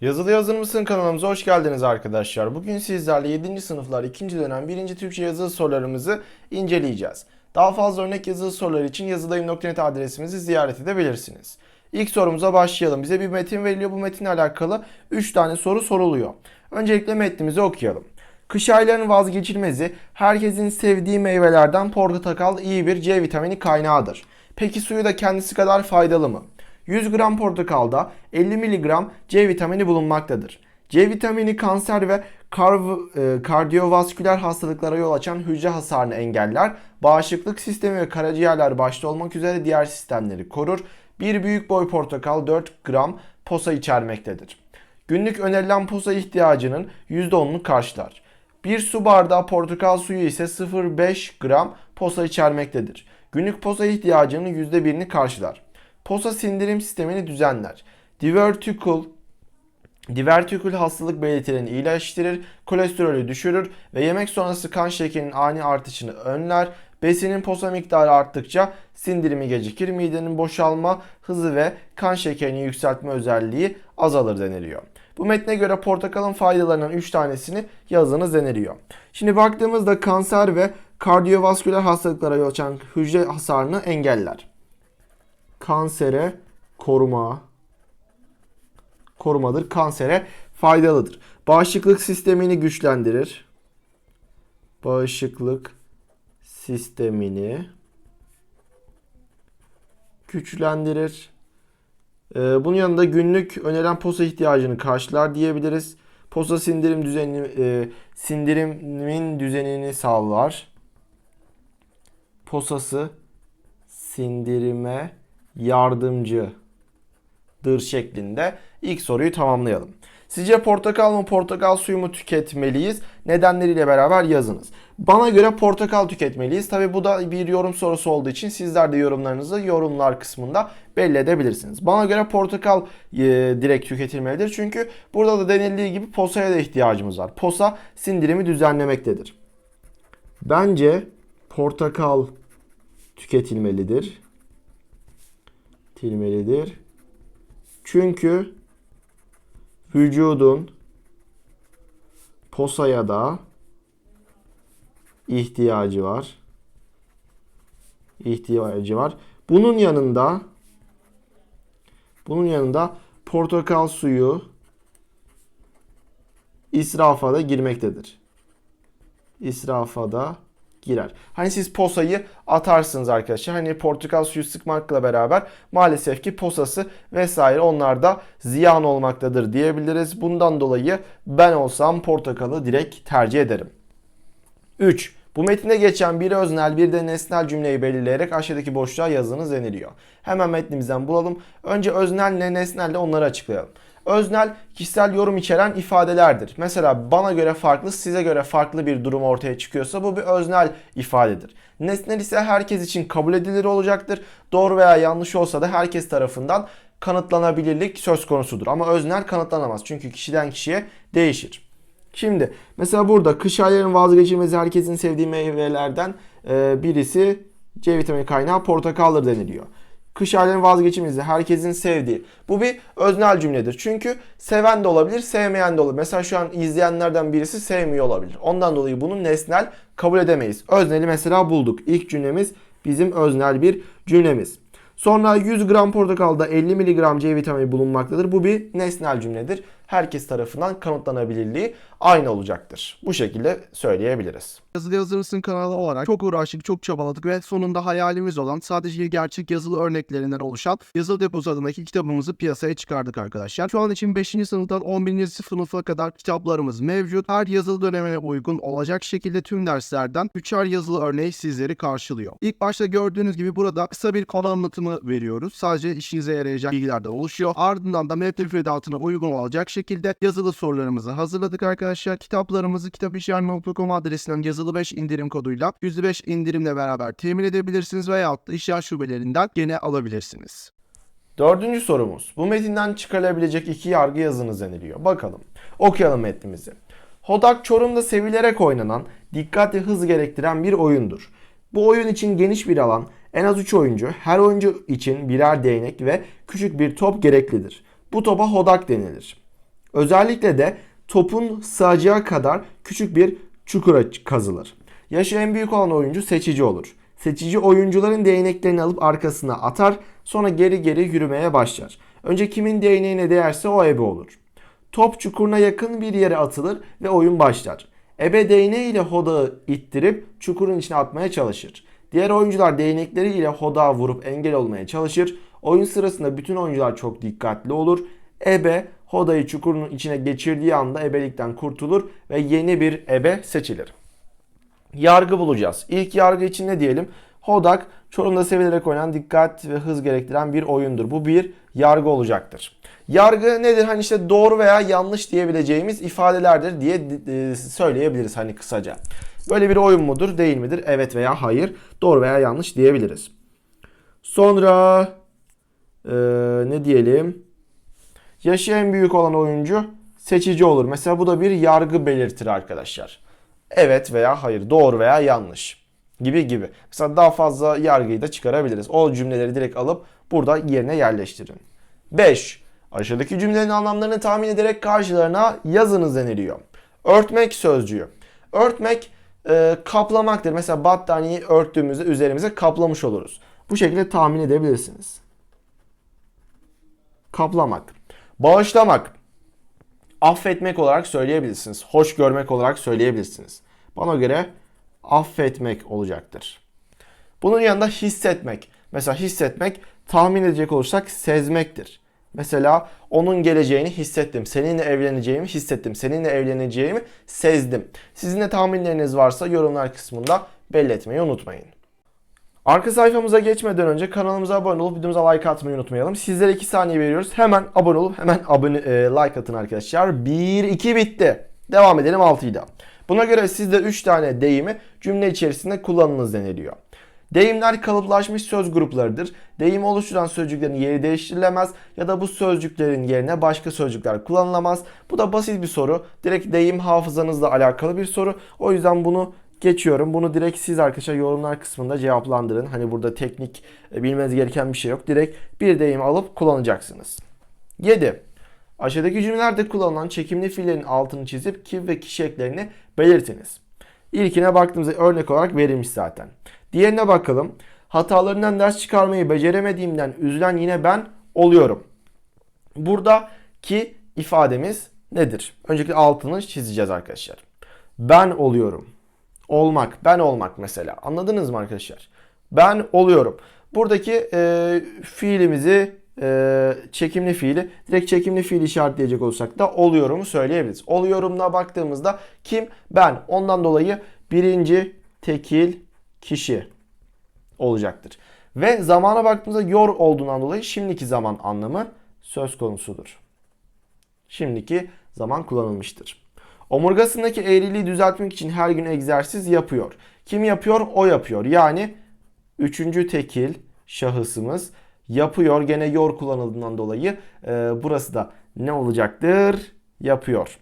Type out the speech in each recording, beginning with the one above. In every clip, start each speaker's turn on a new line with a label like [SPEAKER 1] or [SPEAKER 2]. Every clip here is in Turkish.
[SPEAKER 1] Yazılı Yazır mısın kanalımıza hoş geldiniz arkadaşlar. Bugün sizlerle 7. sınıflar 2. dönem 1. Türkçe yazılı sorularımızı inceleyeceğiz. Daha fazla örnek yazılı sorular için yazıdayım.net adresimizi ziyaret edebilirsiniz. İlk sorumuza başlayalım. Bize bir metin veriliyor. Bu metinle alakalı 3 tane soru soruluyor. Öncelikle metnimizi okuyalım. Kış aylarının vazgeçilmezi herkesin sevdiği meyvelerden portakal iyi bir C vitamini kaynağıdır. Peki suyu da kendisi kadar faydalı mı? 100 gram portakalda 50 mg C vitamini bulunmaktadır. C vitamini kanser ve e, kardiyovasküler hastalıklara yol açan hücre hasarını engeller, bağışıklık sistemi ve karaciğerler başta olmak üzere diğer sistemleri korur. Bir büyük boy portakal 4 gram posa içermektedir. Günlük önerilen posa ihtiyacının %10'unu karşılar. Bir su bardağı portakal suyu ise 0,5 gram posa içermektedir. Günlük posa ihtiyacının %1'ini karşılar. Posa sindirim sistemini düzenler. Divertikül Divertikül hastalık belirtilerini iyileştirir, kolesterolü düşürür ve yemek sonrası kan şekerinin ani artışını önler. Besinin posa miktarı arttıkça sindirimi gecikir, midenin boşalma hızı ve kan şekerini yükseltme özelliği azalır deniliyor. Bu metne göre portakalın faydalarından 3 tanesini yazınız deniliyor. Şimdi baktığımızda kanser ve kardiyovasküler hastalıklara yol açan hücre hasarını engeller. Kansere koruma korumadır. Kansere faydalıdır. Bağışıklık sistemini güçlendirir. Bağışıklık sistemini güçlendirir. Ee, bunun yanında günlük önerilen posa ihtiyacını karşılar diyebiliriz. Posa sindirim düzeni e, sindirimin düzenini sağlar. Posası sindirime yardımcıdır şeklinde ilk soruyu tamamlayalım. Sizce portakal mı portakal suyu mu tüketmeliyiz? Nedenleriyle beraber yazınız. Bana göre portakal tüketmeliyiz. Tabi bu da bir yorum sorusu olduğu için sizler de yorumlarınızı yorumlar kısmında belli edebilirsiniz. Bana göre portakal e, direkt tüketilmelidir. Çünkü burada da denildiği gibi posaya da ihtiyacımız var. Posa sindirimi düzenlemektedir. Bence portakal tüketilmelidir. Tüketilmelidir. Çünkü vücudun posaya da ihtiyacı var. İhtiyacı var. Bunun yanında bunun yanında portakal suyu israfa da girmektedir. İsrafa da girer. Hani siz posayı atarsınız arkadaşlar. Hani portakal suyu sıkmakla beraber maalesef ki posası vesaire onlar da ziyan olmaktadır diyebiliriz. Bundan dolayı ben olsam portakalı direkt tercih ederim. 3. Bu metinde geçen bir öznel bir de nesnel cümleyi belirleyerek aşağıdaki boşluğa yazınız deniliyor. Hemen metnimizden bulalım. Önce öznelle nesnelle onları açıklayalım. Öznel kişisel yorum içeren ifadelerdir. Mesela bana göre farklı, size göre farklı bir durum ortaya çıkıyorsa bu bir öznel ifadedir. Nesnel ise herkes için kabul edilir olacaktır. Doğru veya yanlış olsa da herkes tarafından kanıtlanabilirlik söz konusudur. Ama öznel kanıtlanamaz çünkü kişiden kişiye değişir. Şimdi mesela burada kış aylarının vazgeçilmezi herkesin sevdiği meyvelerden birisi C vitamini kaynağı portakaldır deniliyor. Kış aylarının vazgeçilmezi herkesin sevdiği. Bu bir öznel cümledir. Çünkü seven de olabilir, sevmeyen de olabilir. Mesela şu an izleyenlerden birisi sevmiyor olabilir. Ondan dolayı bunu nesnel kabul edemeyiz. Özneli mesela bulduk. İlk cümlemiz bizim öznel bir cümlemiz. Sonra 100 gram portakalda 50 mg C vitamini bulunmaktadır. Bu bir nesnel cümledir. Herkes tarafından kanıtlanabilirliği aynı olacaktır. Bu şekilde söyleyebiliriz.
[SPEAKER 2] Yazılı Yazılırsın kanalı olarak çok uğraştık, çok çabaladık ve sonunda hayalimiz olan sadece gerçek yazılı örneklerinden oluşan Yazılı Deposu adındaki kitabımızı piyasaya çıkardık arkadaşlar. Şu an için 5. sınıftan 11. sınıfa kadar kitaplarımız mevcut. Her yazılı dönemine uygun olacak şekilde tüm derslerden 3'er yazılı örneği sizleri karşılıyor. İlk başta gördüğünüz gibi burada kısa bir konu anlatımı veriyoruz. Sadece işinize yarayacak bilgilerden oluşuyor. Ardından da metn müfredatına uygun olacak şekilde yazılı sorularımızı hazırladık arkadaşlar. Kitaplarımızı kitapişyer.com adresinden yazılı 5 indirim koduyla %5 indirimle beraber temin edebilirsiniz veyahut da işler şubelerinden gene alabilirsiniz.
[SPEAKER 1] Dördüncü sorumuz. Bu metinden çıkarılabilecek iki yargı yazınız deniliyor. Bakalım. Okuyalım metnimizi. Hodak Çorum'da sevilerek oynanan, dikkat ve hız gerektiren bir oyundur. Bu oyun için geniş bir alan, en az 3 oyuncu, her oyuncu için birer değnek ve küçük bir top gereklidir. Bu topa hodak denilir. Özellikle de topun sığacağı kadar küçük bir çukura kazılır. Yaşı en büyük olan oyuncu seçici olur. Seçici oyuncuların değneklerini alıp arkasına atar, sonra geri geri yürümeye başlar. Önce kimin değneğine değerse o ebe olur. Top çukuruna yakın bir yere atılır ve oyun başlar. Ebe değneği ile hodağı ittirip çukurun içine atmaya çalışır. Diğer oyuncular değnekleri ile hodağı vurup engel olmaya çalışır. Oyun sırasında bütün oyuncular çok dikkatli olur. Ebe hodayı çukurun içine geçirdiği anda ebelikten kurtulur ve yeni bir ebe seçilir. Yargı bulacağız. İlk yargı için ne diyelim? Hodak Çorum'da sevilerek oynanan dikkat ve hız gerektiren bir oyundur. Bu bir yargı olacaktır. Yargı nedir? Hani işte doğru veya yanlış diyebileceğimiz ifadelerdir diye e, söyleyebiliriz hani kısaca. Böyle bir oyun mudur, değil midir? Evet veya hayır. Doğru veya yanlış diyebiliriz. Sonra e, ne diyelim? Yaşı en büyük olan oyuncu seçici olur. Mesela bu da bir yargı belirtir arkadaşlar. Evet veya hayır, doğru veya yanlış gibi gibi. Mesela daha fazla yargıyı da çıkarabiliriz. O cümleleri direkt alıp burada yerine yerleştirin. 5. Aşağıdaki cümlelerin anlamlarını tahmin ederek karşılarına yazınız deniliyor. Örtmek sözcüğü. Örtmek e, kaplamaktır. Mesela battaniyeyi örttüğümüzde üzerimize kaplamış oluruz. Bu şekilde tahmin edebilirsiniz. Kaplamak. Bağışlamak. Affetmek olarak söyleyebilirsiniz. Hoş görmek olarak söyleyebilirsiniz. Bana göre affetmek olacaktır. Bunun yanında hissetmek. Mesela hissetmek tahmin edecek olursak sezmektir. Mesela onun geleceğini hissettim. Seninle evleneceğimi hissettim. Seninle evleneceğimi sezdim. Sizin de tahminleriniz varsa yorumlar kısmında belli etmeyi unutmayın. Arka sayfamıza geçmeden önce kanalımıza abone olup videomuza like atmayı unutmayalım. Sizlere 2 saniye veriyoruz. Hemen abone olup hemen abone e, like atın arkadaşlar. 1 2 bitti. Devam edelim 6'yı Buna göre sizde 3 tane deyimi cümle içerisinde kullanınız deniliyor. Deyimler kalıplaşmış söz gruplarıdır. Deyim oluşturan sözcüklerin yeri değiştirilemez ya da bu sözcüklerin yerine başka sözcükler kullanılamaz. Bu da basit bir soru. Direkt deyim hafızanızla alakalı bir soru. O yüzden bunu geçiyorum. Bunu direkt siz arkadaşlar yorumlar kısmında cevaplandırın. Hani burada teknik e, bilmeniz gereken bir şey yok. Direkt bir deyim alıp kullanacaksınız. 7. Aşağıdaki cümlelerde kullanılan çekimli fiillerin altını çizip kim ve kişi eklerini belirtiniz. İlkine baktığımızda örnek olarak verilmiş zaten. Diğerine bakalım. Hatalarından ders çıkarmayı beceremediğimden üzülen yine ben oluyorum. Buradaki ifademiz nedir? Öncelikle altını çizeceğiz arkadaşlar. Ben oluyorum. Olmak, ben olmak mesela. Anladınız mı arkadaşlar? Ben oluyorum. Buradaki e, fiilimizi e, çekimli fiili direkt çekimli fiil işaretleyecek olursak da oluyorumu söyleyebiliriz. Oluyorumuna baktığımızda kim? Ben. Ondan dolayı birinci tekil kişi olacaktır. Ve zamana baktığımızda yor olduğundan dolayı şimdiki zaman anlamı söz konusudur. Şimdiki zaman kullanılmıştır. Omurgasındaki eğriliği düzeltmek için her gün egzersiz yapıyor. Kim yapıyor? O yapıyor. Yani üçüncü tekil şahısımız yapıyor. Gene yor kullanıldığından dolayı e, burası da ne olacaktır? Yapıyor.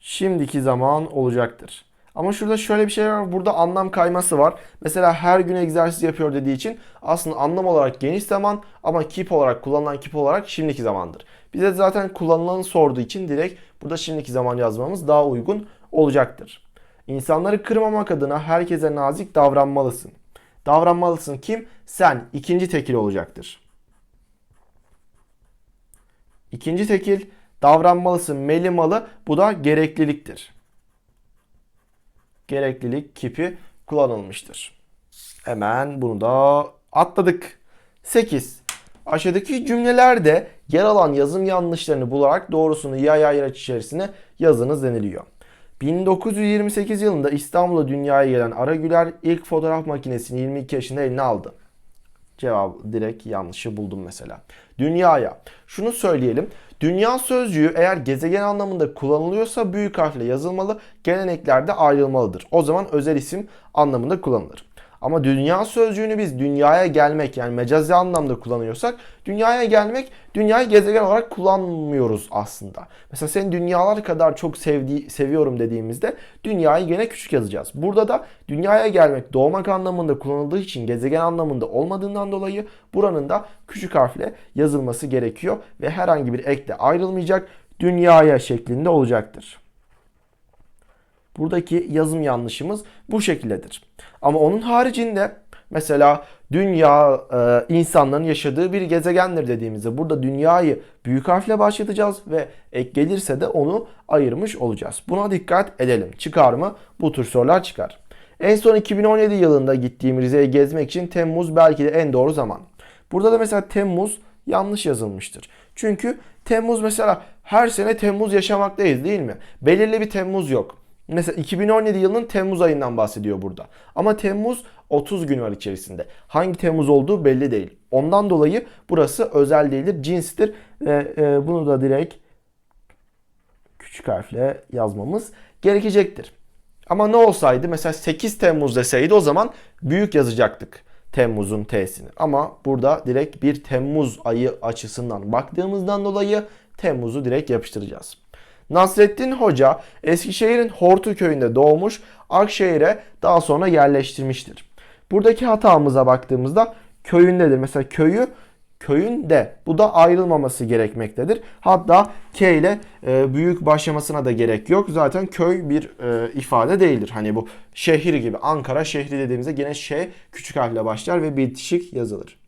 [SPEAKER 1] Şimdiki zaman olacaktır. Ama şurada şöyle bir şey var. Burada anlam kayması var. Mesela her gün egzersiz yapıyor dediği için aslında anlam olarak geniş zaman ama kip olarak kullanılan kip olarak şimdiki zamandır. Bize zaten kullanılanı sorduğu için direkt burada şimdiki zaman yazmamız daha uygun olacaktır. İnsanları kırmamak adına herkese nazik davranmalısın. Davranmalısın kim? Sen. ikinci tekil olacaktır. İkinci tekil davranmalısın melimalı bu da gerekliliktir. Gereklilik kipi kullanılmıştır. Hemen bunu da atladık. 8. Aşağıdaki cümlelerde yer alan yazım yanlışlarını bularak doğrusunu yay ayraç içerisine yazınız deniliyor. 1928 yılında İstanbul'a dünyaya gelen Ara Güler ilk fotoğraf makinesini 22 yaşında eline aldı. Cevap direkt yanlışı buldum mesela. Dünyaya. Şunu söyleyelim. Dünya sözcüğü eğer gezegen anlamında kullanılıyorsa büyük harfle yazılmalı, geleneklerde ayrılmalıdır. O zaman özel isim anlamında kullanılır. Ama dünya sözcüğünü biz dünyaya gelmek yani mecazi anlamda kullanıyorsak dünyaya gelmek dünyayı gezegen olarak kullanmıyoruz aslında. Mesela seni dünyalar kadar çok sevdi seviyorum dediğimizde dünyayı gene küçük yazacağız. Burada da dünyaya gelmek doğmak anlamında kullanıldığı için gezegen anlamında olmadığından dolayı buranın da küçük harfle yazılması gerekiyor ve herhangi bir ekle ayrılmayacak dünyaya şeklinde olacaktır. Buradaki yazım yanlışımız bu şekildedir. Ama onun haricinde mesela dünya e, insanların yaşadığı bir gezegendir dediğimizde burada dünyayı büyük harfle başlatacağız ve ek gelirse de onu ayırmış olacağız. Buna dikkat edelim. Çıkar mı? Bu tür sorular çıkar. En son 2017 yılında gittiğim Rize'yi gezmek için Temmuz belki de en doğru zaman. Burada da mesela Temmuz yanlış yazılmıştır. Çünkü Temmuz mesela her sene Temmuz yaşamaktayız değil mi? Belirli bir Temmuz yok. Mesela 2017 yılının Temmuz ayından bahsediyor burada. Ama Temmuz 30 gün var içerisinde. Hangi Temmuz olduğu belli değil. Ondan dolayı burası özel değildir, cinstir. Ve e, bunu da direkt küçük harfle yazmamız gerekecektir. Ama ne olsaydı mesela 8 Temmuz deseydi o zaman büyük yazacaktık Temmuz'un T'sini. Ama burada direkt bir Temmuz ayı açısından baktığımızdan dolayı Temmuz'u direkt yapıştıracağız. Nasrettin Hoca Eskişehir'in Hortu köyünde doğmuş, Akşehir'e daha sonra yerleştirmiştir. Buradaki hatamıza baktığımızda köyündedir. Mesela köyü köyünde. Bu da ayrılmaması gerekmektedir. Hatta K ile e, büyük başlamasına da gerek yok. Zaten köy bir e, ifade değildir. Hani bu şehir gibi Ankara şehri dediğimizde gene şey küçük harfle başlar ve bitişik yazılır.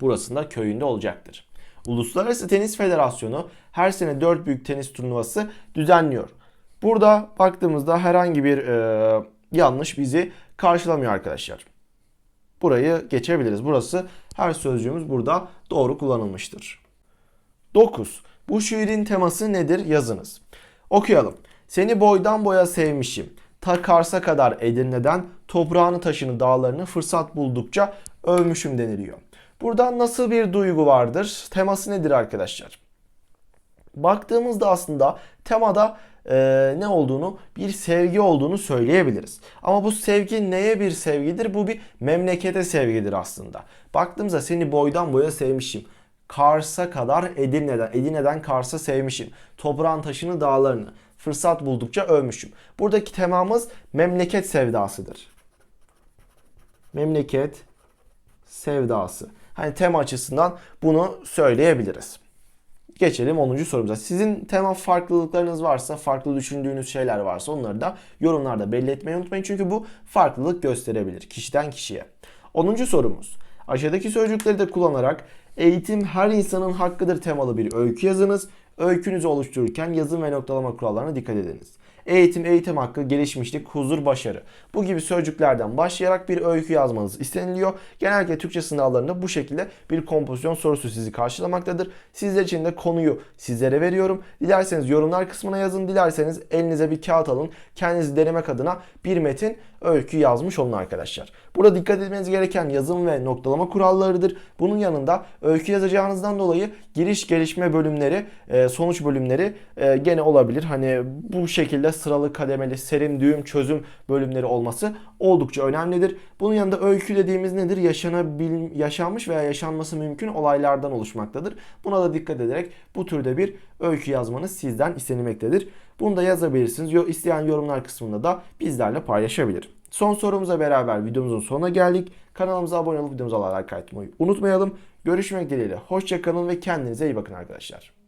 [SPEAKER 1] Burasında köyünde olacaktır. Uluslararası Tenis Federasyonu her sene 4 büyük tenis turnuvası düzenliyor. Burada baktığımızda herhangi bir e, yanlış bizi karşılamıyor arkadaşlar. Burayı geçebiliriz. Burası her sözcüğümüz burada doğru kullanılmıştır. 9. Bu şiirin teması nedir? Yazınız. Okuyalım. Seni boydan boya sevmişim. Ta Kars'a kadar Edirne'den toprağını taşını dağlarını fırsat buldukça övmüşüm deniliyor. Burada nasıl bir duygu vardır? Teması nedir arkadaşlar? Baktığımızda aslında temada e, ne olduğunu bir sevgi olduğunu söyleyebiliriz. Ama bu sevgi neye bir sevgidir? Bu bir memlekete sevgidir aslında. Baktığımızda seni boydan boya sevmişim. Kars'a kadar Edirne'den, Edirne'den Kars'a sevmişim. Toprağın taşını dağlarını fırsat buldukça övmüşüm. Buradaki temamız memleket sevdasıdır. Memleket sevdası. Hani tema açısından bunu söyleyebiliriz. Geçelim 10. sorumuza. Sizin tema farklılıklarınız varsa, farklı düşündüğünüz şeyler varsa onları da yorumlarda belli etmeyi unutmayın. Çünkü bu farklılık gösterebilir kişiden kişiye. 10. sorumuz. Aşağıdaki sözcükleri de kullanarak eğitim her insanın hakkıdır temalı bir öykü yazınız. Öykünüzü oluştururken yazım ve noktalama kurallarına dikkat ediniz. Eğitim, eğitim hakkı, gelişmişlik, huzur, başarı. Bu gibi sözcüklerden başlayarak bir öykü yazmanız isteniliyor. Genellikle Türkçe sınavlarında bu şekilde bir kompozisyon sorusu sizi karşılamaktadır. Sizler için de konuyu sizlere veriyorum. Dilerseniz yorumlar kısmına yazın. Dilerseniz elinize bir kağıt alın. Kendinizi denemek adına bir metin öykü yazmış olun arkadaşlar. Burada dikkat etmeniz gereken yazım ve noktalama kurallarıdır. Bunun yanında öykü yazacağınızdan dolayı giriş gelişme bölümleri, e, sonuç bölümleri e, gene olabilir. Hani bu şekilde sıralı kademeli serim, düğüm, çözüm bölümleri olması oldukça önemlidir. Bunun yanında öykü dediğimiz nedir? Yaşanabil, yaşanmış veya yaşanması mümkün olaylardan oluşmaktadır. Buna da dikkat ederek bu türde bir öykü yazmanız sizden istenilmektedir. Bunu da yazabilirsiniz. İsteyen yorumlar kısmında da bizlerle paylaşabilir. Son sorumuza beraber videomuzun sonuna geldik. Kanalımıza abone olup videomuza like atmayı unutmayalım. Görüşmek dileğiyle. Hoşçakalın ve kendinize iyi bakın arkadaşlar.